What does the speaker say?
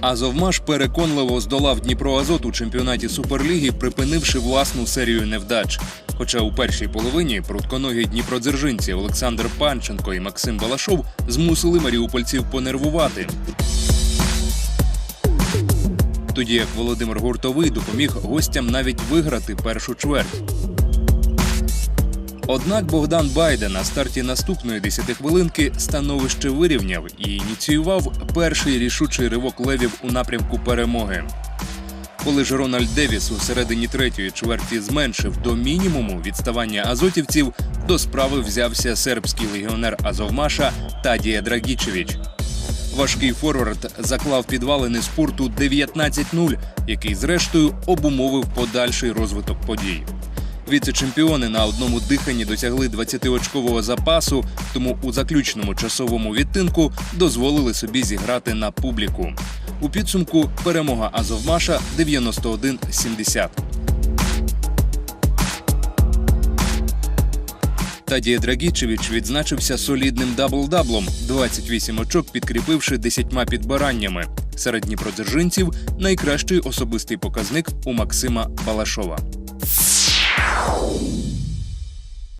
Азовмаш переконливо здолав Дніпро Азот у чемпіонаті Суперліги, припинивши власну серію невдач. Хоча у першій половині прутконогі дніпродзержинці Олександр Панченко і Максим Балашов змусили маріупольців понервувати. Тоді як Володимир Гуртовий допоміг гостям навіть виграти першу чверть. Однак Богдан Байден на старті наступної десятихвилинки становище вирівняв і ініціював перший рішучий ривок левів у напрямку перемоги. Коли ж Рональд Девіс у середині третьої чверті зменшив до мінімуму відставання азотівців, до справи взявся сербський легіонер Азовмаша Тадія Драгічевич. Важкий форвард заклав підвалини спорту 19-0, який зрештою обумовив подальший розвиток подій. Віце-чемпіони на одному диханні досягли 20-очкового запасу, тому у заключному часовому відтинку дозволили собі зіграти на публіку. У підсумку перемога Азовмаша 91-70. Тадія Драгічевич відзначився солідним дабл-даблом, 28 очок підкріпивши 10 підбираннями. Серед дніпродзержинців найкращий особистий показник у Максима Балашова.